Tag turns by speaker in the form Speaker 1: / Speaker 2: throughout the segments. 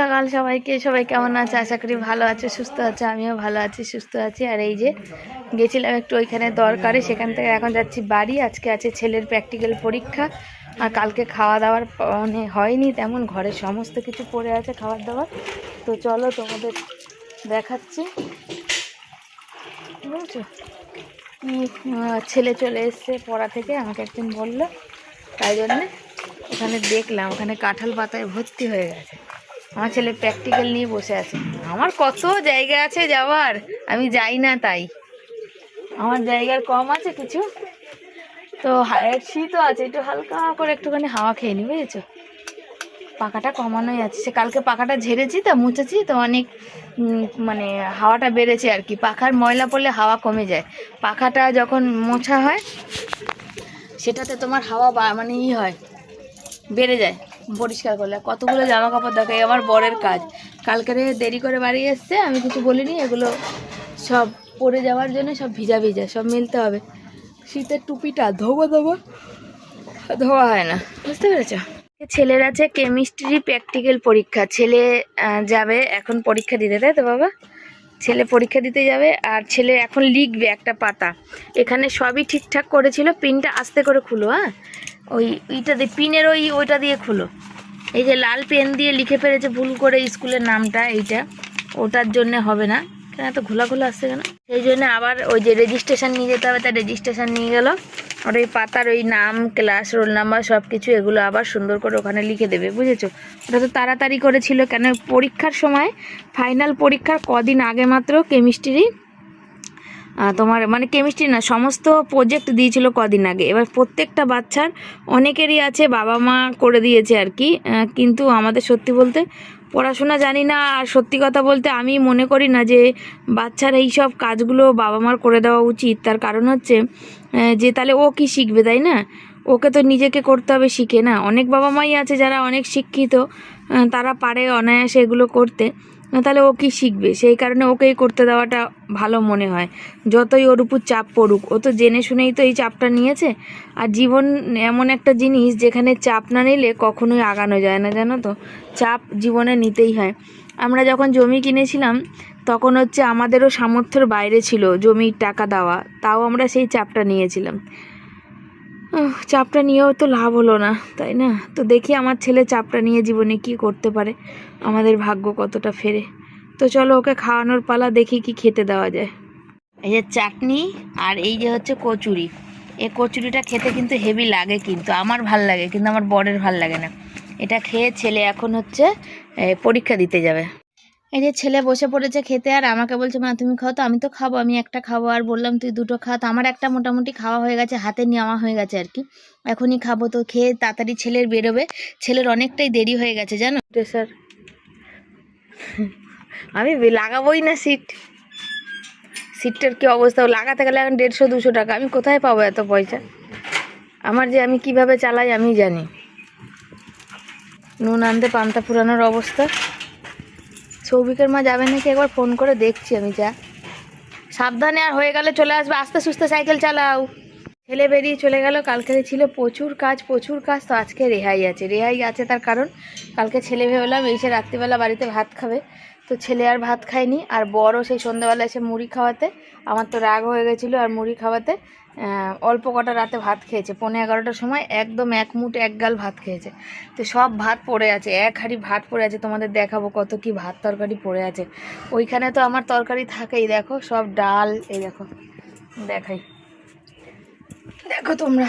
Speaker 1: সকাল, সবাইকে, সবাই কেমন আছে? আশা করি ভালো আছে, সুস্থ আছে, আমিও ভালো আছি, সুস্থ আছি। আর এই যে গেছিলাম একটু ওইখানে দরকারে, সেখান থেকে এখন যাচ্ছি বাড়ি। আজকে আছে ছেলের প্র্যাকটিক্যাল পরীক্ষা, আর কালকে খাওয়া দাওয়ার মানে হয়নি তেমন, ঘরে সমস্ত কিছু পড়ে আছে খাবার দাবার তো চলো তোমাদের দেখাচ্ছি। বুঝছ ছেলে চলে এসছে পড়া থেকে, আমাকে একদিন বলল, তাই জন্যে ওখানে দেখলাম, ওখানে কাঁঠাল পাতায় ভর্তি হয়ে গেছে। আমার ছেলে প্র্যাকটিক্যাল নিয়ে বসে আছে। আমার কত জায়গা আছে যাওয়ার? আমি যাই না তাই। আমার জায়গার কম আছে কিছু। তো শীতও আছে, একটু হালকা করে একটুখানি হাওয়া খেয়ে নি, বুঝেছ? পাখাটা কমানোই আছে। সে কালকে পাখাটা ঝেড়েছি তো, মুছেছি তো অনেক মানে হাওয়াটা বেড়েছে আর কি। পাখার ময়লা পড়লে হাওয়া কমে যায়। পাখাটা যখন মোছা হয়, সেটাতে তোমার হাওয়া মানে ই হয়, বেড়ে যায়। পরিষ্কার করলে কতগুলো জামা কাপড় দেখে আমার বরের কাজ। কালকে দেরি করে বাড়ি এসছে, আমি কিছু বলিনি, এগুলো সব পরে যাওয়ার জন্য সব ভিজা ভিজা, সব মিলতে হবে। শীতের টুপিটা ধোবো ধোবো, ধোয়া হয় না, বুঝতে পেরেছ? ছেলের আছে কেমিস্ট্রি প্র্যাকটিক্যাল পরীক্ষা, ছেলে যাবে এখন পরীক্ষা দিতে, তাই তো বাবা? ছেলে পরীক্ষা দিতে যাবে, আর ছেলে এখন লিখবে একটা পাতা। এখানে সবই ঠিকঠাক করেছিল পিনটা আস্তে করে খুলো হ্যাঁ? ওই ওইটা দিয়ে, পিনের ওই ওইটা দিয়ে খুলো। এই যে লাল পেন দিয়ে লিখে ফেলেছে ভুল করে স্কুলের নামটা, এইটা। ওটার জন্য হবে না। কেন এত ঘোলা ঘোলা আসছে কেন? সেই জন্য আবার ওই যে রেজিস্ট্রেশন নিয়ে যেতে হবে তার রেজিস্ট্রেশন নিয়ে গেল। আর ওই পাতার ওই নাম ক্লাস রোল নাম্বার সব কিছু এগুলো আবার সুন্দর করে ওখানে লিখে দেবে, বুঝেছ? ওটা তো তাড়াতাড়ি করেছিল কেন? পরীক্ষার সময় ফাইনাল পরীক্ষার কদিন আগে মাত্র কেমিস্ট্রি তোমার মানে কেমিস্ট্রি না, সমস্ত প্রজেক্ট দিয়েছিল কদিন আগে। এবার প্রত্যেকটা বাচ্চার অনেকেরই আছে, বাবা মা করে দিয়েছে আর কি। কিন্তু আমাদের সত্যি বলতে পড়াশোনা জানি না, আর সত্যি কথা বলতে আমি মনে করি না যে বাচ্চার এই সব কাজগুলো বাবা মার করে দেওয়া উচিত। তার কারণ হচ্ছে যে তাহলে ও কি শিখবে, তাই না? ওকে তো নিজেকে করতে হবে শিখে, না? অনেক বাবা মাই আছে যারা অনেক শিক্ষিত তারা পারে অনায়াসে এগুলো করতে। তাহলে ও কি শিখবে? সেই কারণে ওকেই করতে দেওয়াটা ভালো মনে হয়। যতই ওর উপর চাপ পড়ুক, ও তো জেনে শুনেই তো এই চাপটা নিয়েছে। আর জীবন এমন একটা জিনিস যেখানে চাপ না নিলে কখনোই আগানো যায় না, জানো তো? চাপ জীবনে নিতেই হয়। আমরা যখন জমি কিনেছিলাম, তখন হচ্ছে আমাদেরও সামর্থ্যের বাইরে ছিল জমির টাকা দেওয়া। তাও আমরা সেই চাপটা নিয়েছিলাম। চাপটা নিয়েও তো লাভ হলো না, তাই না? তো দেখি আমার ছেলে চাপটা নিয়ে জীবনে কি করতে পারে, আমাদের ভাগ্য কতটা ফেরে। তো চলো ওকে খাওয়ানোর পালা দেখি কি খেতে দেওয়া যায়। এই যে চাটনি আর এই যে হচ্ছে কচুরি। এই কচুরিটা খেতে কিন্তু হেভি লাগে কিন্তু, আমার ভালো লাগে, কিন্তু আমার বরের ভালো লাগে না। এটা খেয়ে ছেলে এখন হচ্ছে পরীক্ষা দিতে যাবে। এই যে ছেলে বসে পড়েছে খেতে, আর আমাকে বলছে, মা, তুমি খাও তো, আমি তো খাব, আমি একটা খাব। আর বললাম, তুই দুটো খা। তো আমার একটা মোটামুটি খাওয়া হয়ে গেছে, হাতে নেওয়া হয়ে গেছে আর কি। এখনই খাব তো, খেয়ে তাড়াতাড়ি ছেলের বেরোবে। ছেলের অনেকটাই দেরি হয়ে গেছে, জানো? স্যার, আমি লাগাবোই না সিট। সিটটার কি অবস্থা? লাগাতে গেলে এখন দেড়শো, দুশো টাকা। আমি কোথায় পাবো এত পয়সা? আমার যে আমি কীভাবে চালাই, আমি জানি। নুন আনতে পান্তা ফুরানোর অবস্থা। সৌভিকের মা যাবে নাকি? একবার ফোন করে দেখছি আমি যা। সাবধানে আর হয়ে গেলে চলে আসবে। আস্তে সুস্তে সাইকেল চালাও। ছেলে বেরিয়ে চলে গেল। কালকে ছিল প্রচুর কাজ প্রচুর কাজ। তো আজকে রেহাই আছে। রেহাই আছে তার কারণ, কালকে ছেলে ভেবেলাম এসে রাত্রিবেলা বাড়িতে ভাত খাবে। তো ছেলে আর ভাত খায়নি। আর বড় সেই সন্ধ্যাবেলা এসে মুড়ি খাওয়াতে, আমার তো রাগ হয়ে গেছিল আর মুড়ি খাওয়াতে। অল্প কটা রাতে ভাত খেয়েছে। পৌনে এগারোটার সময় একদম এক মুঠ এক গাল ভাত খেয়েছে। তো সব ভাত পড়ে আছে, এক হাঁড়ি ভাত পড়ে আছে, তোমাদের দেখাবো কত কি ভাত তরকারি পড়ে আছে। ওইখানে তো আমার তরকারি থাকেই, দেখো সব ডাল, এই দেখো, দেখাই। দেখো তোমরা।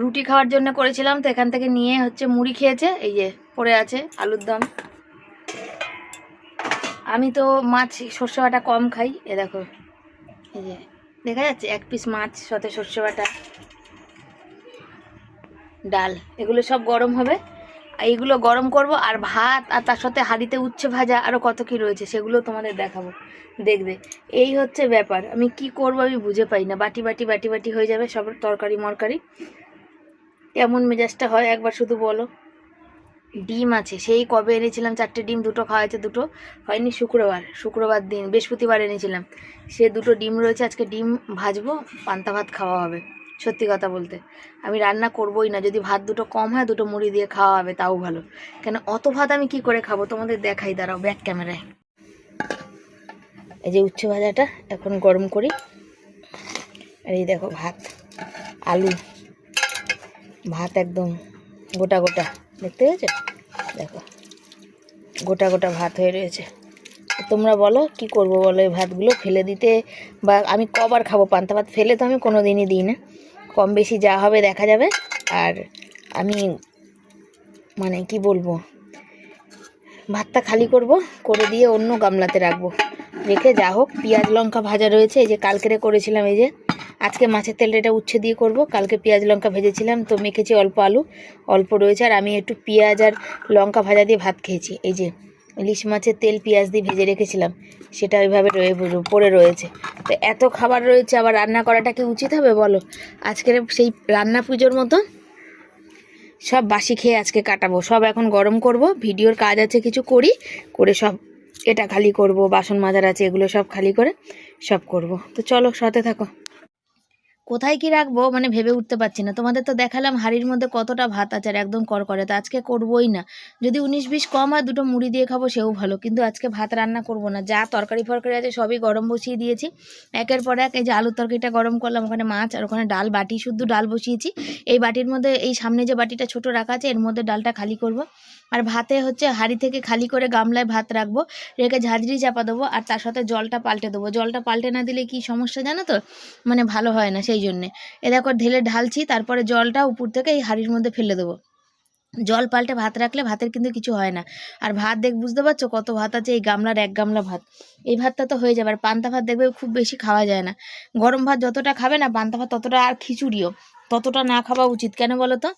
Speaker 1: রুটি খাওয়ার জন্য করেছিলাম, তো এখান থেকে নিয়ে হচ্ছে মুড়ি খেয়েছে, এই যে পড়ে আছে আলুর দম। আমি তো মাছ, সর্ষে বাটা কম খাই। এ দেখো, এই যে, দেখা যাচ্ছে এক পিস মাছ, সাথে সর্ষে বাটা, ডাল, এগুলো সব গরম হবে। আর এইগুলো গরম করব, আর ভাত, আর তার সাথে হাঁড়িতে উচ্ছে ভাজা আরও কত কি রয়েছে, সেগুলো তোমাদের দেখাবো। দেখবে, এই হচ্ছে ব্যাপার। আমি কি করব আমি বুঝে পাই না। বাটি বাটি বাটি বাটি হয়ে যাবে, সব তরকারি, মরকারি। কেমন মেজাজটা হয়, একবার শুধু বলো। ডিম আছে। সেই কবে এনেছিলাম চারটে ডিম, দুটো খাওয়াইছে দুটো। হয়নি শুক্রবার শুক্রবার দিন, বৃহস্পতিবার এনেছিলাম। সে দুটো ডিম রয়েছে, আজকে ডিম ভাজবো, পান্তা ভাত খাওয়া হবে, সত্যি কথা বলতে। আমি রান্না করবোই না, যদি ভাত দুটো কম হয়, দুটো মুড়ি দিয়ে খাওয়া হবে, তাও ভালো। কেন, অত ভাত আমি কি করে খাব? তোমাদের দেখাই, দাঁড়াও ব্যাক ক্যামেরায় এই যে উচ্চ ভাজাটা, এখন গরম করি। আর এই দেখো ভাত, আলু। ভাত একদম গোটা গোটা। দেখতে পেয়েছ? দেখো, গোটা গোটা ভাত হয়ে রয়েছে। তোমরা বলো, কি করব বলো? এই ভাতগুলো ফেলে দিতে বা আমি কবার খাব? পান্তা ভাত ফেলে তো আমি কোনো দিনই দিই না। কম বেশি যা হবে দেখা যাবে। আর আমি মানে কি বলব? ভাতটা খালি করব, করে দিয়ে অন্য গামলাতে রাখব। রেখে যা হোক, পেঁয়াজ, লঙ্কা ভাজা রয়েছে। এই যে কালকেরে করেছিলাম, এই যে আজকে মাছের তেলটা এটা উচ্ছে দিয়ে করব। কালকে পেঁয়াজ লঙ্কা ভেজেছিলাম, তো মেখেছি অল্প আলু, অল্প রয়েছে, আর আমি একটু পেঁয়াজ আর লঙ্কা ভাজা দিয়ে ভাত খেয়েছি। এই যে ইলিশ মাছের তেল পেঁয়াজ দিয়ে ভেজে রেখেছিলাম, সেটা ওইভাবে রয়ে পড়ে রয়েছে। তো এত খাবার রয়েছে, আবার রান্না করাটা কি উচিত হবে বলো? আজকের সেই রান্না পুজোর মতো সব বাসি খেয়ে আজকে কাটাবো। সব এখন গরম করব, ভিডিওর কাজ আছে, কিছু করি, করে সব এটা খালি করব, বাসন মাজার আছে, এগুলো সব খালি করে সব করব। তো চলো সাথে থাকো। কোথায় কি রাখব? মানে ভেবে উঠতে পারছি না। তোমাদের তো দেখালাম হাড়ির মধ্যে কতটা ভাত আছে আর একদম করকরে। তো আজকে করবোই না। যদি উনিশ বিশ কম হয়, দুটো মুড়ি দিয়ে খাব, সেও ভালো। কিন্তু আজকে ভাত রান্না করব না। যা তরকারি ফরকারি আছে, সবই গরম বসিয়ে দিয়েছি। একের পর এক এই যে আলুর তরকারিটা গরম করলাম, ওখানে মাছ আর ওখানে ডাল, বাটি, শুদ্ধ ডাল বসিয়েছি। এই বাটির মধ্যে, এই সামনে যে বাটিটা ছোট রাখা আছে, এর মধ্যে ডালটা খালি করব। আর ভাতে হচ্ছে হাঁড়ি থেকে খালি করে গামলায় ভাত রাখব, রেখে ঝাঁঝরি চাপা দেবো আর তার সাথে জলটা পাল্টে দেবো। জলটা পাল্টে না দিলে কি সমস্যা জানো তো? মানে ভালো হয় না সেই জন্যে। এ দেখো ঢেলে ঢালছি, তারপরে জলটা উপর থেকে এই হাঁড়ির মধ্যে ফেলে দেবো। জল পাল্টে ভাত রাখলে ভাতের কিন্তু কিছু হয় না। আর ভাত দেখ, বুঝতে পারছ কত ভাত আছে এই গামলার এক গামলা ভাত। এই ভাতটা তো হয়ে যাবে। আর পান্তা ভাত দেখবে খুব বেশি খাওয়া যায় না। গরম ভাত যতটা খাবে না, পান্তা ভাত ততটা আর খিচুড়িও। ততটা না খাওয়া উচিত। কেন বলো তো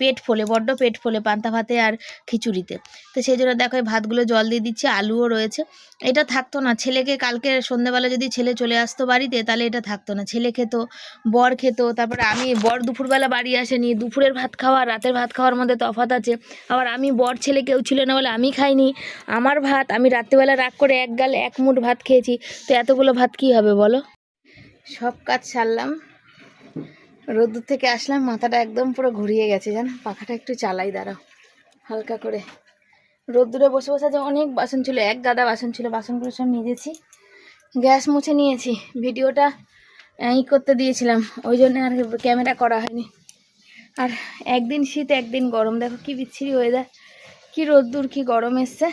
Speaker 1: পেট ফোলে, বড্ড পেট ফোলে পান্তা ভাতে আর খিচুড়িতে। তো সেই জন্য দেখো এই ভাতগুলো জল দিয়ে দিচ্ছি, আলুও রয়েছে। এটা থাকতো না। ছেলেকে কালকে সন্ধ্যেবেলা যদি ছেলে চলে আসতো বাড়িতে, তাহলে এটা থাকতো না। ছেলে খেত, বর খেত, তারপরে আমি, বর দুপুরবেলা বাড়ি আসেনি। দুপুরের ভাত খাওয়া, রাতের ভাত খাওয়ার মধ্যে তফাৎ আছে। আবার আমি, বর, ছেলে কেউ ছিল না বলে আমি খাইনি। আমার ভাত, আমি রাত্রিবেলা রাগ করে এক গাল, এক মুঠ ভাত খেয়েছি। তো এতগুলো ভাত কী হবে বলো? সব কাজ সারলাম। রোদ্দুর থেকে আসলাম, মাথাটা একদম পুরো ঘুরিয়ে গেছে, জানো? পাখাটা একটু চালাই, দাঁড়াও। হালকা করে। রোদ্দুরে বসে বসে যে অনেক বাসন ছিল, এক গাদা বাসন ছিল, বাসনগুলো সব নিজেছি গ্যাস মুছে নিয়েছি, ভিডিওটা ই করতে দিয়েছিলাম, ওই জন্য আর ক্যামেরা করা হয়নি। আর একদিন শীত, একদিন গরম, দেখো কি বিচ্ছিরি ওয়েদার কি রোদ্দুর, কি গরম এসছে।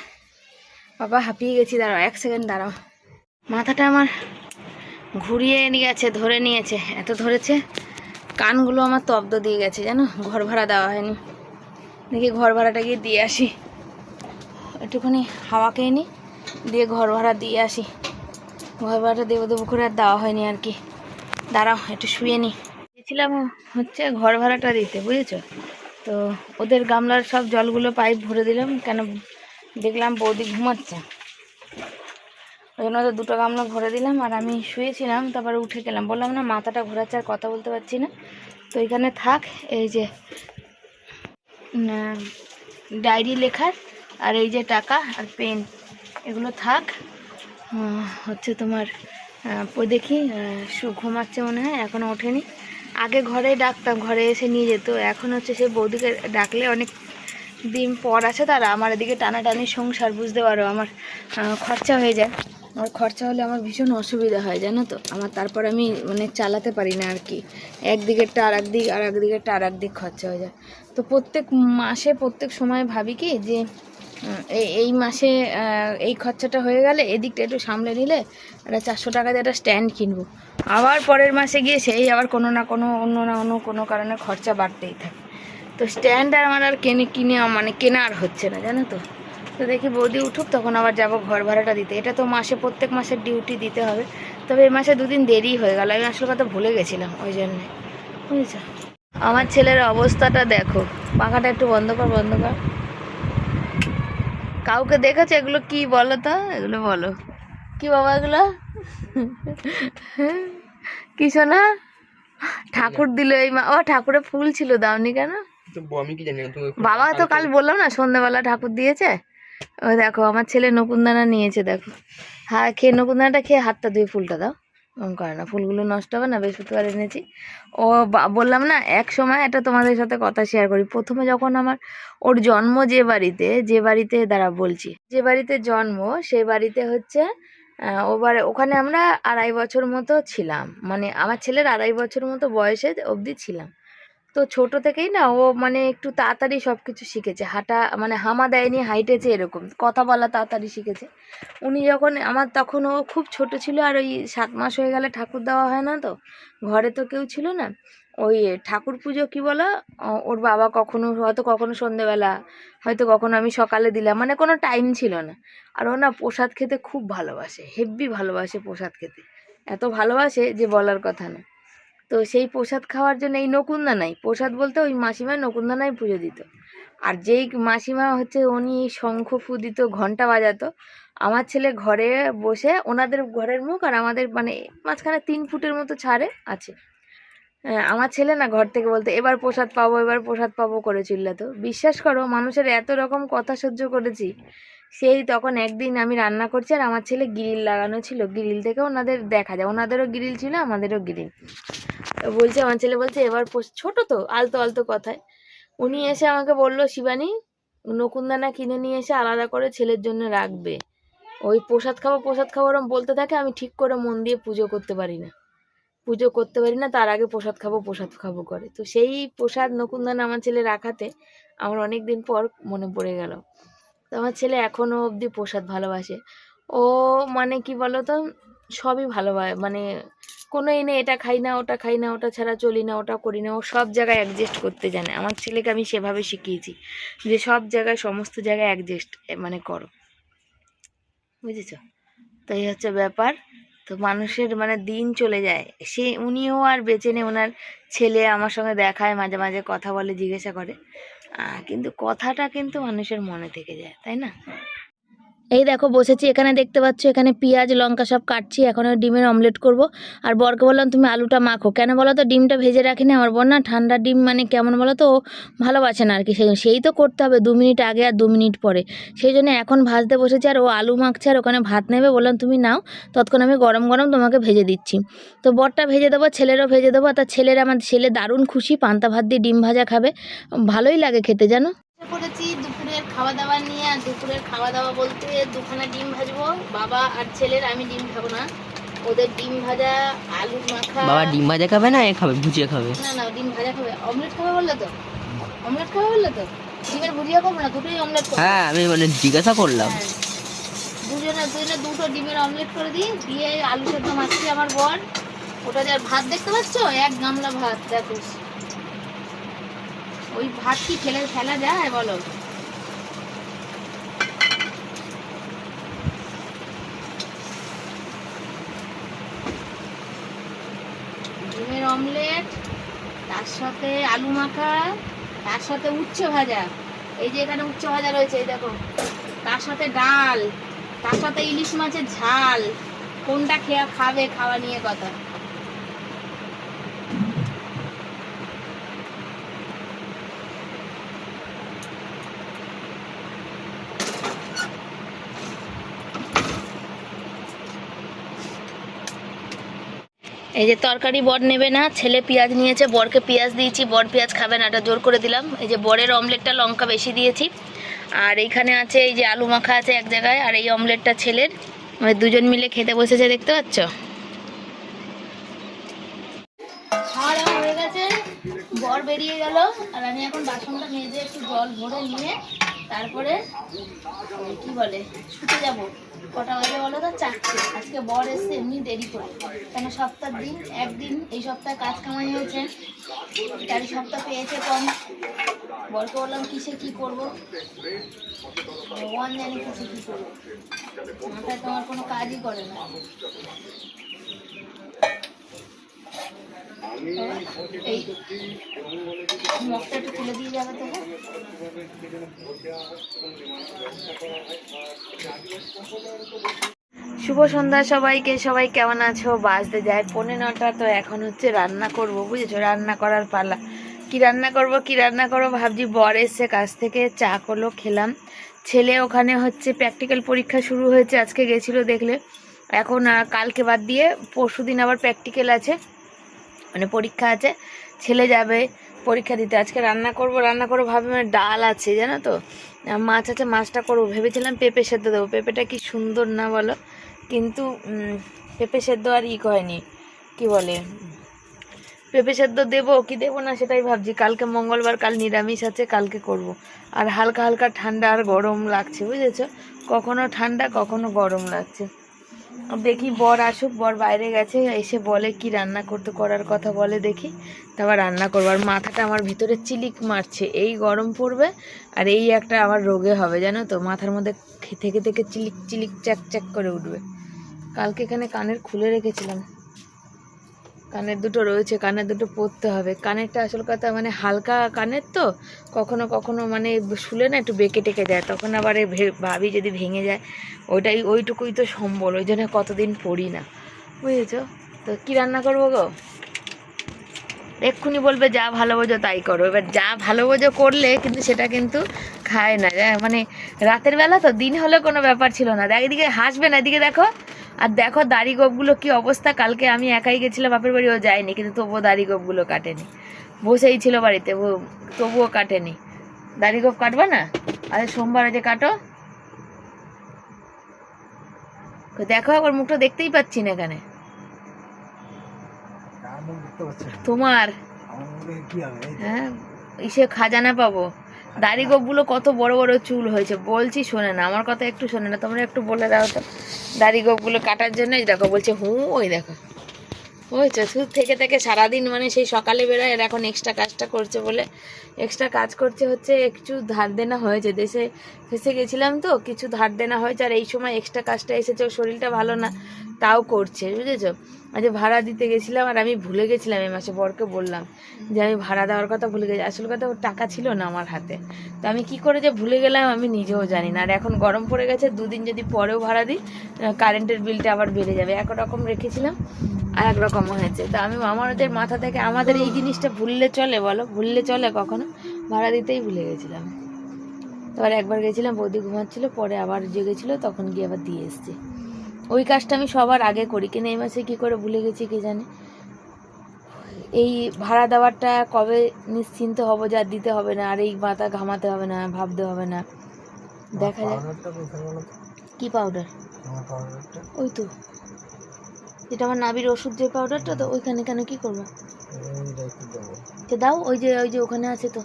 Speaker 1: বাবা, হাঁপিয়ে গেছি, দাঁড়াও, এক সেকেন্ড দাঁড়াও। মাথাটা আমার ঘুরিয়ে নিয়ে গেছে, ধরে নিয়েছে, এত ধরেছে। কানগুলো আমার তব্দ দিয়ে গেছে, জানো? ঘর ভাড়া দেওয়া হয়নি। দেখি ঘর ভাড়াটা গিয়ে দিয়ে আসি। একটুখানি হাওয়া খেয়ে নিই দিয়ে ঘর ভাড়া দিয়ে আসি। ঘর ভাড়াটা দেবো দেবো করে আর দেওয়া হয়নি আর কি। দাঁড়াও, একটু শুয়ে নিই গেছিলাম হচ্ছে ঘর ভাড়াটা দিতে, বুঝেছ? তো ওদের গামলার সব জলগুলো পাইপ ভরে দিলাম, কেন দেখলাম বৌদি ঘুমাচ্ছে। ওই জন্য তো দুটো গামলা ভরে দিলাম আর আমি শুয়েছিলাম, তারপরে উঠে গেলাম। বললাম, না, মাথাটা ঘোরাচ্ছে, আর কথা বলতে পারছি না। তো এখানে থাক, এই যে ডায়েরি লেখার, আর এই যে টাকা আর পেন, এগুলো থাক। হচ্ছে তোমার দেখি ঘুমাচ্ছে মনে হয় এখনও ওঠেনি। আগে ঘরে ডাকতাম, ঘরে এসে নিয়ে যেত। এখন হচ্ছে সে বৌদিকে ডাকলে অনেক দিন পর আছে তারা আমার এদিকে টানাটানি সংসার, বুঝতে পারো, আমার খরচা হয়ে যায়। আমার খরচা হলে আমার ভীষণ অসুবিধা হয়, জানো তো? আমার তারপর আমি মানে চালাতে পারি না আর কি। একদিকেরটা আর একদিক আর একদিকেরটা আর একদিক খরচা হয়ে যায়। তো প্রত্যেক মাসে প্রত্যেক সময় ভাবি কি যে এই মাসে এই খরচাটা হয়ে গেলে এদিকটা একটু সামলে নিলে একটা চারশো টাকা দিয়ে একটা স্ট্যান্ড কিনবো। আবার পরের মাসে গিয়ে সেই আবার কোনো না কোনো, অন্য না অন্য কোনো কারণে খরচা বাড়তেই থাকে। তো স্ট্যান্ড আর আমার আর কিনে কিনে মানে কেনা আর হচ্ছে না, জানো তো? তো দেখি বৌদি উঠুক তখন আবার যাব ঘর ভাড়াটা দিতে। এটা তো মাসে প্রত্যেক মাসের ডিউটি দিতে হবে। তবে এই মাসে দুদিন দেরি হয়ে গেল। আমি আসলে কথা ভুলে গেছিলাম ওই জন্যে। বুঝেছ? আমার ছেলের অবস্থাটা দেখো। পাখাটা একটু বন্ধ কর বন্ধ কর। কাউকে দেখেছ? এগুলো কি বলো তো? এগুলো বলো। কি বাবা এগুলো? কি শোনা ঠাকুর দিল এই মা ও ঠাকুরের ফুল ছিল দাওনি কেন? বাবা তো কাল বললাম না সন্ধ্যেবেলা ঠাকুর দিয়েছে? ও দেখো আমার ছেলে নকুনদানা নিয়েছে দেখো। হ্যাঁ খেয়ে নকুনদানাটা খেয়ে হাতটা ধুয়ে ফুলটা দাও। ওরকম করে না ফুলগুলো নষ্ট হবে না বৃহস্পতিবার এনেছি। ও বললাম না এক সময় এটা তোমাদের সাথে কথা শেয়ার করি। প্রথমে যখন আমার ওর জন্ম যে বাড়িতে যে বাড়িতে দাঁড়া বলছি। যে বাড়িতে জন্ম সেই বাড়িতে হচ্ছে আহ, ও ওখানে আমরা আড়াই বছর মতো ছিলাম। মানে আমার ছেলের আড়াই বছর মতো বয়সে অবধি ছিলাম। তো ছোট থেকেই না ও মানে একটু তাড়াতাড়ি সব কিছু শিখেছে। হাঁটা মানে হামা দেয়নি হাইটেছে এরকম। কথা বলা তাড়াতাড়ি শিখেছে। উনি যখন আমার তখন ও খুব ছোট ছিল আর ওই সাত মাস হয়ে গেলে ঠাকুর দেওয়া হয় না তো, ঘরে তো কেউ ছিল না। ওই ঠাকুর পুজো কী বলো? ওর বাবা কখনো হয়তো কখনো সন্ধেবেলা, হয়তো কখনো আমি সকালে দিলাম মানে কোনো টাইম ছিল না। আর ও না প্রসাদ খেতে খুব ভালোবাসে, হেব্বি ভালোবাসে প্রসাদ খেতে। এত ভালোবাসে যে বলার কথা না। তো সেই প্রসাদ খাওয়ার জন্য এই নকুন্দানাই প্রসাদ বলতে ওই মাসিমা নকুন্দানাই পুজো দিত। আর যেই মাসিমা হচ্ছে উনি শঙ্খ ফু দিত ঘণ্টা বাজাতো, আমার ছেলে ঘরে বসে ওনাদের ঘরের মুখ আর আমাদের মানে মাঝখানে তিন ফুটের মতো ছাড়ে আছে। আমার ছেলে না ঘর থেকে বলতে, এবার প্রসাদ পাবো, এবার প্রসাদ পাবো করে চিল্লাতো। বিশ্বাস করো, মানুষের এত রকম কথা সহ্য করেছি, সেই তখন একদিন আমি রান্না করছি আর আমার ছেলে গ্রিল লাগানো ছিল। গ্রিল থেকে ওনাদের দেখা যায়। ওনাদেরও গ্রিল ছিল, আমাদেরও গ্রিল। বলছে, আমার ছেলে বলছে, এবার ছোট তো, আলতো আলতো কথায়। উনি এসে আমাকে বলল, শিবানী নকুনদানা কিনে নিয়ে এসে আলাদা করে ছেলের জন্য রাখবে। ওই প্রসাদ খাব প্রসাদ খাব ওরম বলতে থাকে, আমি ঠিক করে মন দিয়ে পুজো করতে পারি না। পুজো করতে পারি না, তার আগে প্রসাদ খাব প্রসাদ খাব করে। তো সেই প্রসাদ নকুনদানা আমার ছেলে রাখাতে আমার অনেক দিন পর মনে পড়ে গেল। তো আমার ছেলে এখনও অবধি প্রসাদ ভালোবাসে। ও মানে কি বলো তো সবই ভালোবাসে মানে কোনো এনে এটা খাই না, ওটা খাই না, ওটা ছাড়া চলি না, ওটা করি না, ও সব জায়গায় অ্যাডজাস্ট করতে জানে। আমার ছেলেকে আমি সেভাবে শিখিয়েছি যে সব জায়গায়, সমস্ত জায়গায় অ্যাডজাস্ট মানে করো। বুঝেছ? তো এই হচ্ছে ব্যাপার। তো মানুষের মানে দিন চলে যায়। সে উনিও আর বেঁচে নেই, ওনার ছেলে আমার সঙ্গে দেখায়, মাঝে মাঝে কথা বলে, জিজ্ঞাসা করে। কিন্তু কথাটা কিন্তু মানুষের মনে থেকে যায়, তাই না? এই দেখো বসেছি, এখানে দেখতে পাচ্ছ, এখানে পেঁয়াজ, লঙ্কা সব কাটছি, এখন ডিমের অমলেট করব। আর বরকে বললাম, তুমি আলুটা মাখো। কেন বলো তো, ডিমটা ভেজে রাখি না আমার বর না? ঠান্ডা ডিম মানে কেমন বলো তো ভালোবাসে না আর কি সেই সেই তো করতে হবে, দু মিনিট আগে আর দু মিনিট পরে। সেই জন্য এখন ভাজতে বসেছে, আর ও আলু মাখছে, আর ওখানে ভাত নেবে। বললাম, তুমি নাও তৎক্ষণ আমি গরম গরম তোমাকে ভেজে দিচ্ছি। তো বরটা ভেজে দেবো, ছেলেরও ভেজে দেবো, আর তার ছেলের আমার, ছেলে দারুণ খুশি, পান্তা ভাত দিয়ে ডিম ভাজা খাবে। ভালোই লাগে খেতে, জানো? করেছি দুপুরের খাওয়া দাওয়া নিয়ে আর দুপুরের খাওয়া দাওয়া বলতে দুখানা ডিম ভাজবো বাবা আর ছেলের আমি ডিম খাব না। ওদের ডিম ভাজা আলু মাখা।
Speaker 2: বাবা ডিম ভাজা খাবে না এ খাবে ভুজিয়া খাবে?
Speaker 1: না না ডিম ভাজা খাবে। অমলেট খাবে বললে তো? অমলেট খাবে বললে তো? ডিমের ভুজিয়া করব না দুটোই অমলেট করব।
Speaker 2: হ্যাঁ আমি মানে জিজ্ঞাসা করলাম।
Speaker 1: হ্যাঁ। দুজনে দুজনে দুটো ডিমের অমলেট করে দিই দিয়ে আলু সেদ্ধ মাখছি আমার বর ওটা যে আর ভাত দেখতে পাচ্ছ? এক গামলা ভাত দেখো। ওই ভাত কি ফেলে ফেলা যায় বলো? ডিমের অমলেট, তার সাথে আলু মাখা, তার সাথে উচ্ছে ভাজা। এই যে এখানে উচ্ছে ভাজা রয়েছে, এই দেখো। তার সাথে ডাল, তার সাথে ইলিশ মাছের ঝাল। কোনটা খেয়া খাবে খাওয়া নিয়ে কথা। এই যে তরকারি বর নেবে না, ছেলে পেঁয়াজ নিয়েছে, বরকে পেঁয়াজ দিয়েছি, বর পেঁয়াজ খাবে না, এটা জোর করে দিলাম। এই যে বরের অমলেটটা লঙ্কা বেশি দিয়েছি। আর এইখানে আছে এই যে আলু মাখা আছে এক জায়গায়, আর এই অমলেটটা ছেলের। দুজন মিলে খেতে বসেছে, দেখতে পাচ্ছ? বর বেরিয়ে গেল, আর আমি এখন বাসনটা মেজে একটু জল ভরে নিয়ে তারপরে কি বলে শুতে যাব। কটা বাজে বলো তো? চারটে। আজকে বর এসছে, এমনি দেরি করে। কেন সপ্তাহ দিন, একদিন এই সপ্তাহে কাজ কামাই হয়েছে তার সপ্তাহ পেয়েছে কম। বরকে বললাম, কিসে কি করব? ভগবান জানে কিসে কি করব। মাথায় তোমার কোনো কাজই করে না। এই মগটা একটু তুলে দিয়ে যাবে তো হ্যাঁ? শুভ সন্ধ্যা সবাইকে সবাই কেমন আছো? বাজতে যায় পৌনে নটা তো এখন হচ্ছে রান্না করব বুঝেছ? রান্না করার পালা। কি রান্না করব কি রান্না করব? ভাবছি বর এসছে কাছ থেকে চা করল খেলাম। ছেলে ওখানে হচ্ছে প্র্যাকটিক্যাল পরীক্ষা শুরু হয়েছে আজকে গেছিল দেখলে। এখন কালকে বাদ দিয়ে পরশু দিন আবার প্র্যাকটিক্যাল আছে। মানে পরীক্ষা আছে, ছেলে যাবে, পরীক্ষা দিতে। আজকে রান্না করব, রান্না করব, ভাবে মানে ডাল আছে, জানো তো? মাছ আছে, মাছটা করব। ভেবেছিলাম পেঁপে সেদ্ধ দেবো। পেঁপেটা কি সুন্দর না বলো? কিন্তু পেঁপে সেদ্ধ আর ই হয়নি। কি বলে? পেঁপে সেদ্ধ দেবো, কি দেবো না সেটাই ভাবছি। কালকে মঙ্গলবার, কাল নিরামিষ আছে, কালকে করব। আর হালকা হালকা ঠান্ডা আর গরম লাগছে, বুঝেছ? কখনো ঠান্ডা, কখনো গরম লাগছে। দেখি বর আসুক, বর বাইরে গেছে, এসে বলে কি রান্না করতে, করার কথা বলে দেখি। তারপর রান্না করব। আর মাথাটা আমার ভিতরে চিলিক মারছে। এই গরম পড়বে আর এই একটা আমার রোগে হবে, জানো তো? মাথার মধ্যে থেকে থেকে চিলিক চিলিক চ্যাক চ্যাক করে উঠবে। কালকে এখানে কানের খুলে রেখেছিলাম। কানের দুটো রয়েছে কানের দুটো পরতে হবে। কানেরটা আসল কথা মানে হালকা কানের তো, কখনো কখনো মানে শুলে না একটু বেঁকে টেকে যায় তখন আবার ভাবি যদি ভেঙে যায়, ওইটাই, ওইটুকুই তো সম্বল, ওই জন্য কতদিন পড়ি না। বুঝেছ? তো কী রান্না করব গো? এক্ষুনি বলবে যা ভালো বোঝো তাই করো। এবার যা ভালো বোঝো করলে কিন্তু সেটা কিন্তু খায় না। মানে রাতের বেলা তো, দিন হলে কোনো ব্যাপার ছিল না। দেখ, এদিকে হাসবে না, এদিকে দেখো আর দেখো দাড়ি গোপগুলো কি অবস্থা? কালকে আমি একাই গেছিলাম বাপের বাড়ি ও যায়নি কিন্তু তবুও দাড়ি গোপগুলো কাটেনি। বসেই ছিল বাড়িতে তবুও কাটেনি। দাড়ি গোপ কাটবে না? আরে সোমবারে যে কাটো। দেখো একবার মুখটা দেখতেই পাচ্ছি না এখানে। তোমার? হ্যাঁ ইসে খাজানা পাবো। দাড়ি গোপগুলো কত বড় বড় চুল হয়েছে, বলছি শোনে না, আমার কথা একটু শোনে না, তোমরা একটু বলে দাও তো। দাড়ি গোপগুলো কাটার জন্য দেখো, বলছে, হু, ওই দেখো। বুঝছ শুধু থেকে থেকে সারাদিন মানে সেই সকালে বেরোয় আর এখন এক্সট্রা কাজটা করছে বলে। এক্সট্রা কাজ করছে হচ্ছে, একটু ধার দেনা হয়েছে, দেশে ফেসে গেছিলাম তো, কিছু ধার দেনা হয়েছে, আর এই সময় এক্সট্রা কাজটা এসেছে শরীরটা ভালো না, তাও করছে, বুঝেছ? আজ ভাড়া দিতে গেছিলাম আর আমি ভুলে গেছিলাম এই মাসে, বরকে বললাম যে আমি ভাড়া দেওয়ার কথা ভুলে গেছি। আসল কথা ওর টাকা ছিল না আমার হাতে। তো আমি কি করে যে ভুলে গেলাম আমি নিজেও জানি না। আর এখন গরম পড়ে গেছে, দুদিন যদি পরেও ভাড়া দিই কারেন্টের বিলটা আবার বেড়ে যাবে। একরকম রেখেছিলাম, আর একরকম হয়েছে। তো আমি আমাদের মাথা থেকে, আমাদের এই জিনিসটা ভুললে চলে বলো? ভুললে চলে কখনো? ভাড়া দিতেই ভুলে গেছিলাম। এবার একবার গেছিলাম, বৌদি ঘুমাচ্ছিল, পরে আবার জেগেছিল, তখন গিয়ে আবার দিয়ে এসছি। ওই কাজটা আমি সবার আগে করি। কিন্তু এই মাসে কী করে ভুলে গেছি কে জানে? এই ভাড়া দেওয়ারটা কবে নিশ্চিন্ত হব যা দিতে হবে না আর এই মাথা ঘামাতে হবে না ভাবতে হবে না। দেখা
Speaker 3: তো?
Speaker 1: কি পাউডার? ওই তো। যেটা আমার নাবির ওষুধ যে পাউডারটা তো ওইখানে কেন কি করব? দাও ওই যে ওই যে ওখানে আছে তো।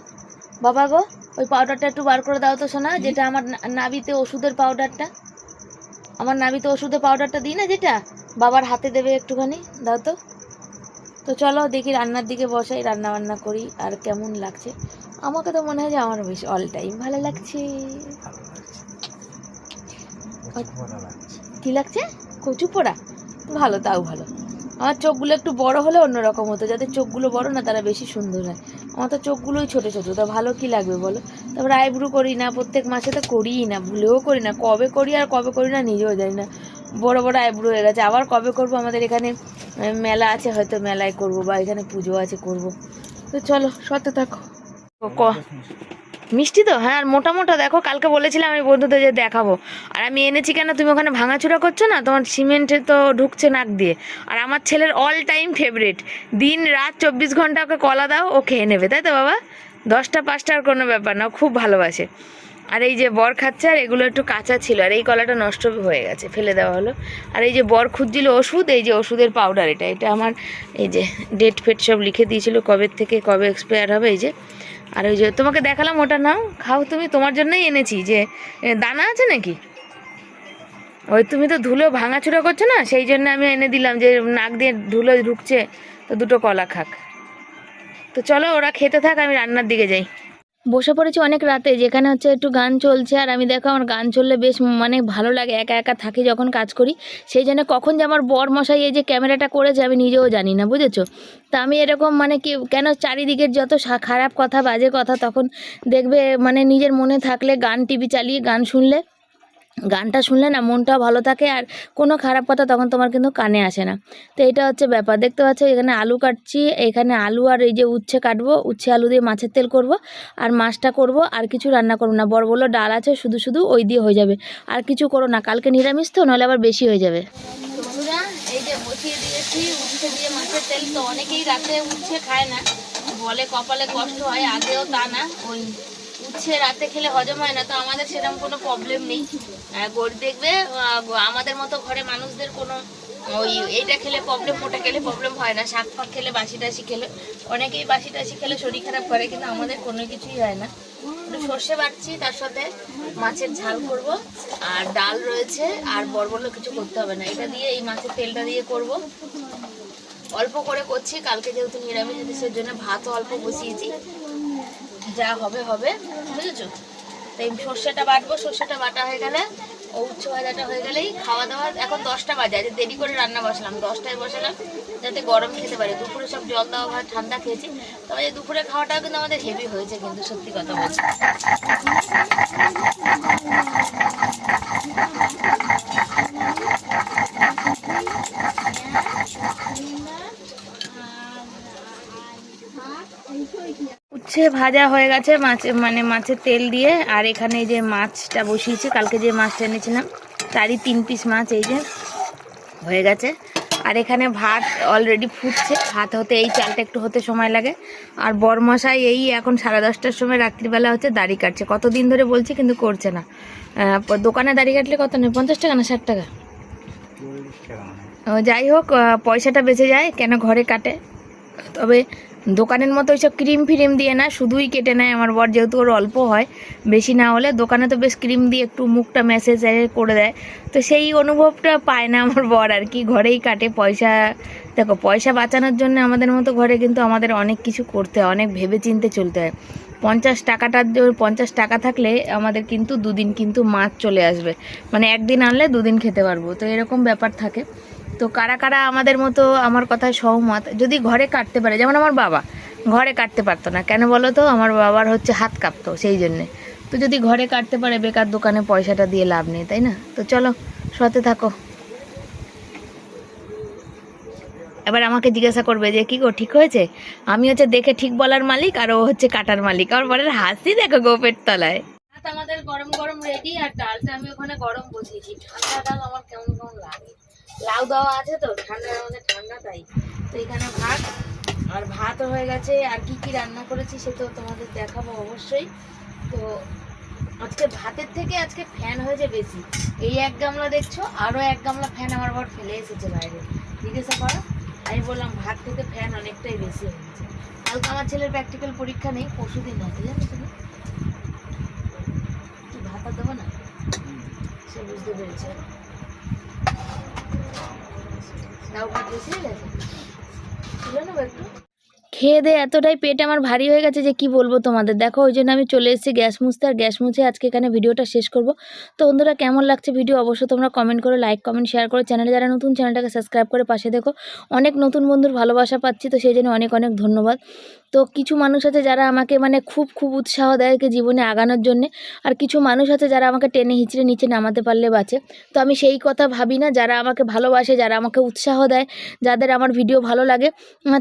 Speaker 1: বাবা গো ওই পাউডারটা একটু বার করে দাও তো শোনা যেটা আমার নাবিতে ওষুধের পাউডারটা। আমার নাবিতে ওষুধের পাউডারটা দিই না যেটা? বাবার হাতে দেবে একটুখানি, দাও তো। তো চলো দেখি রান্নার দিকে বসাই রান্না বান্না করি, আর কেমন লাগছে। আমাকে তো মনে হয় যে আমার বেশ অল টাইম ভালো লাগছে। কি লাগছে? কচু পোড়া? ভালো, তাও ভালো। আমার চোখগুলো একটু বড় হলে অন্যরকম হতো যাদের চোখগুলো বড় না, তারা বেশি সুন্দর হয়। আমার তো চোখগুলোই ছোটো ছোটো, তা ভালো কী লাগবে বলো? তারপর আইব্রু করি না, প্রত্যেক মাসে তো করিই না, ভুলেও করি না, কবে করি আর কবে করি না নিজেও জানি না। বড় বড় আইব্রু হয়ে গেছে, আবার কবে করব? আমাদের এখানে মেলা আছে, হয়তো মেলায় করব বা এখানে পুজো আছে, করব। তো চলো সত্য থাকো। ক- মিষ্টি তো? হ্যাঁ আর মোটা মোটা দেখো, কালকে বলেছিলাম আমি বন্ধুদের যে দেখাবো। আর আমি এনেছি কেন? তুমি ওখানে ভাঙাচুরা করছ না? তোমার সিমেন্টে তো ঢুকছে নাক দিয়ে। আর আমার ছেলের অল টাইম ফেভারিট দিন রাত চব্বিশ ঘণ্টা ওকে কলা দাও, ও খেয়ে নেবে। তাই তো বাবা? দশটা পাঁচটার কোনো ব্যাপার না খুব ভালোবাসে। আর এই যে বর খাচ্ছে, আর এগুলো একটু কাঁচা ছিল, আর এই কলাটা নষ্ট হয়ে গেছে, ফেলে দেওয়া হলো। আর এই যে বর খুঁজছিল ওষুধ, এই যে ওষুধের পাউডার এটা। এটা আমার এই যে ডেট ফেট সব লিখে দিয়েছিল, কবে থেকে কবে এক্সপায়ার হবে, এই যে। আর ওই যে তোমাকে দেখালাম ওটা নাও খাও তুমি, তোমার জন্যই এনেছি। যে দানা আছে নাকি? ওই তুমি তো ধুলো ভাঙাচুরা করছ না? সেই জন্য আমি এনে দিলাম যে, নাক দিয়ে ধুলো ঢুকছে, তো দুটো কলা খাক। তো চলো ওরা খেতে থাক, আমি রান্নার দিকে যাই। বসে পড়েছি অনেক রাতে, যেখানে হচ্ছে একটু গান চলছে আর আমি দেখো আমার গান চললে বেশ মানে ভালো লাগে, একা একা থাকি যখন কাজ করি। সেই জন্য কখন যে আমার বর মশাই এই যে ক্যামেরাটা করেছে আমি নিজেও জানি না, বুঝেছ? তা আমি এরকম মানে কি, কেন চারিদিকের যত খারাপ কথা, বাজে কথা, তখন দেখবে মানে নিজের মনে থাকলে গান, টিভি চালিয়ে গান শুনলে গানটা শুনলে না মনটাও ভালো থাকে আর কোনো খারাপ কথা তখন তোমার কিন্তু কানে আসে না। তো এটা হচ্ছে ব্যাপার। দেখতে পাচ্ছ এখানে আলু কাটছি, এখানে আলু আর এই যে উচ্ছে কাটবো, উচ্ছে আলু দিয়ে মাছের তেল করব আর মাছটা করব আর কিছু রান্না করব না। বড় বড় ডাল আছে, শুধু শুধু ওই দিয়ে হয়ে যাবে। আর কিছু করো না, কালকে নিরামিষ তো, নাহলে আবার বেশি হয়ে যাবে। তো করছি উচ্ছে দিয়ে মাছের তেল। তো অনেকেই রাতে উচ্ছে খায় না, বলে কপালে কষ্ট হয়, আগেও তা না, ওই উচ্ছে রাতে খেলে হজম হয় না, তো আমাদের সেরকম কোনো প্রবলেম নেই। গরিব দেখবে আমাদের মতো ঘরে মানুষদের কোনো, ওই এইটা খেলে প্রবলেম ওটা খেলে প্রবলেম হয় না। শাক ফাক খেলে, বাসি টাসি খেলে, অনেকেই বাসি টাসি খেলে শরীর খারাপ করে, কিন্তু আমাদের কোনো কিছুই হয় না। সর্ষে বাটছি, তার সাথে মাছের ঝাল করব, আর ডাল রয়েছে, আর বড় বড় কিছু করতে হবে না। এটা দিয়ে, এই মাছের তেলটা দিয়ে করব। অল্প করে করছি, কালকে যেহেতু নিরামিষ দেশের জন্য ভাতও অল্প বসিয়েছি। যা হবে হবে, বুঝেছ? তাই সর্ষেটা বাটবো, সর্ষেটা বাটা হয়ে গেলে, ও উচ্চ ভাজাটা হয়ে গেলেই খাওয়া দাওয়া। এখন দশটা বাজে, আজ দেরি করে রান্না বসলাম, দশটায় বসালাম, যাতে গরম খেতে পারি। দুপুরে সব জল দেওয়া ভাত ঠান্ডা খেয়েছি, তবে এই দুপুরে খাওয়াটাও কিন্তু আমাদের হেভি হয়েছে কিন্তু সত্যি কথা বলছি উচ্ছে ভাজা হয়ে গেছে মাছ মানে মাছের তেল দিয়ে। আর এখানে যে মাছটা বসিয়েছি কালকে যে মাছটা এনেছিলাম তারই তিন পিস মাছ এই যে হয়ে গেছে। আর এখানে ভাত অলরেডি ফুটছে ভাত হতে এই চালটা একটু হতে সময় লাগে। আর বরমশাই এই এখন সাড়ে দশটার সময় রাত্রিবেলা হচ্ছে দাড়ি কাটছে। কতদিন ধরে বলছি কিন্তু করছে না। দোকানে দাড়ি কাটলে কত নেই পঞ্চাশ টাকা না ষাট টাকা? যাই হোক পয়সাটা বেঁচে যায় কেন ঘরে কাটে? তবে দোকানের মতো ওইসব ক্রিম ফ্রিম দিয়ে না, শুধুই কেটে নেয় আমার বর, যেহেতু ওর অল্প হয়। বেশি না হলে দোকানে তো বেশ ক্রিম দিয়ে একটু মুখটা ম্যাসেজ করে দেয়। তো সেই অনুভবটা পায় না আমার বর আর কি, ঘরেই কাটে পয়সা। দেখো, পয়সা বাঁচানোর জন্য আমাদের মতো ঘরে কিন্তু আমাদের অনেক কিছু করতে হয়, অনেক ভেবে চিনতে চলতে হয়। পঞ্চাশ টাকাটার পঞ্চাশ টাকা থাকলে আমাদের কিন্তু দুদিন কিন্তু মাছ চলে আসবে। মানে একদিন আনলে দুদিন খেতে পারব। তো এরকম ব্যাপার থাকে। তো কারা কারা আমাদের মতো আমার কথায় সহমত, যদি ঘরে কাটতে পারে, যেমন আমার বাবা, ঘরে কাটতে পারতো না। কেন বলো তো? আমার বাবার হচ্ছে হাত কাঁপতো সেই জন্যে। তো যদি ঘরে কাটতে পারে, বেকার দোকানে পয়সাটা দিয়ে লাভ নেই, তাই না? তো চলো, সাথে থাকো। এবার আমাকে জিজ্ঞাসা করবে যে, কি গো, ঠিক হয়েছে? আমি হচ্ছে দেখে ঠিক বলার মালিক, আর ও হচ্ছে কাটার মালিক। আমার পরের হাসি দেখো গোপের তলায়। আমাদের গরম গরম রেডি, আর ডালটা আমি ওখানে গরম বসিয়েছি। ঠান্ডা ডাল আমার কেমন কেমন লাগে। লাউ দেওয়া আছে তো ঠান্ডার মধ্যে ঠান্ডা তাই। তো এখানে ভাত আর ভাতও হয়ে গেছে আর কি কি রান্না করেছি সে তো তোমাদের দেখাবো অবশ্যই। তো আজকে ভাতের থেকে আজকে ফ্যান হয়েছে বেশি। এই এক গামলা দেখছ আরও এক গামলা ফ্যান আমার বর ফেলে এসেছে বাইরে। জিজ্ঞাসা করো আমি বললাম ভাত থেকে ফ্যান অনেকটাই বেশি হয়েছে কালকে আমার ছেলের প্র্যাকটিক্যাল পরীক্ষা নেই পরশু দিন আছে জানো তুমি? কি ভাত আর দেবো না? সে বুঝতে পেরেছে। খেয়ে দিয়ে এতটাই পেট আমার ভারী হয়ে গেছে যে কি বলব তোমাদের। দেখো, ওই জন্য আমি চলে এসেছি গ্যাস মুছতে, আর গ্যাস মুছে আজকে এখানে ভিডিওটা শেষ করব। তো বন্ধুরা, কেমন লাগছে ভিডিও? অবশ্যই তোমরা কমেন্ট করে লাইক কমেন্ট শেয়ার করো চ্যানেলে যারা নতুন চ্যানেলটাকে সাবস্ক্রাইব করে পাশে দেখো। অনেক নতুন বন্ধুর ভালোবাসা পাচ্ছি, তো সেই জন্য অনেক অনেক ধন্যবাদ। তো কিছু মানুষ আছে যারা আমাকে মানে খুব খুব উৎসাহ দেয় কি জীবনে আগানোর জন্যে। আর কিছু মানুষ আছে যারা আমাকে টেনে হিচড়ে নিচে নামাতে পারলে বাঁচে। তো আমি সেই কথা ভাবি না, যারা আমাকে ভালোবাসে, যারা আমাকে উৎসাহ দেয়, যাদের আমার ভিডিও ভালো লাগে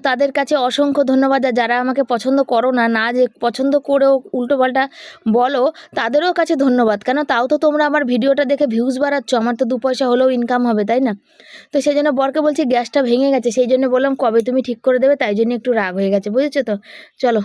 Speaker 1: তাদের কাছে অসংখ্য ধন্যবাদ। আর যারা আমাকে পছন্দ করো না না যে পছন্দ করেও উল্টোপাল্টা বলো, তাদেরও কাছে ধন্যবাদ। কেন তাও তো তোমরা আমার ভিডিওটা দেখে ভিউজ বাড়াচ্ছ, আমার তো দু পয়সা হলেও ইনকাম হবে, তাই না? তো সেই জন্য বরকে বলছি, গ্যাসটা ভেঙে গেছে, সেই জন্য বললাম, কবে তুমি ঠিক করে দেবে? তাই জন্য একটু রাগ হয়ে গেছে, বুঝেছ তো? চলো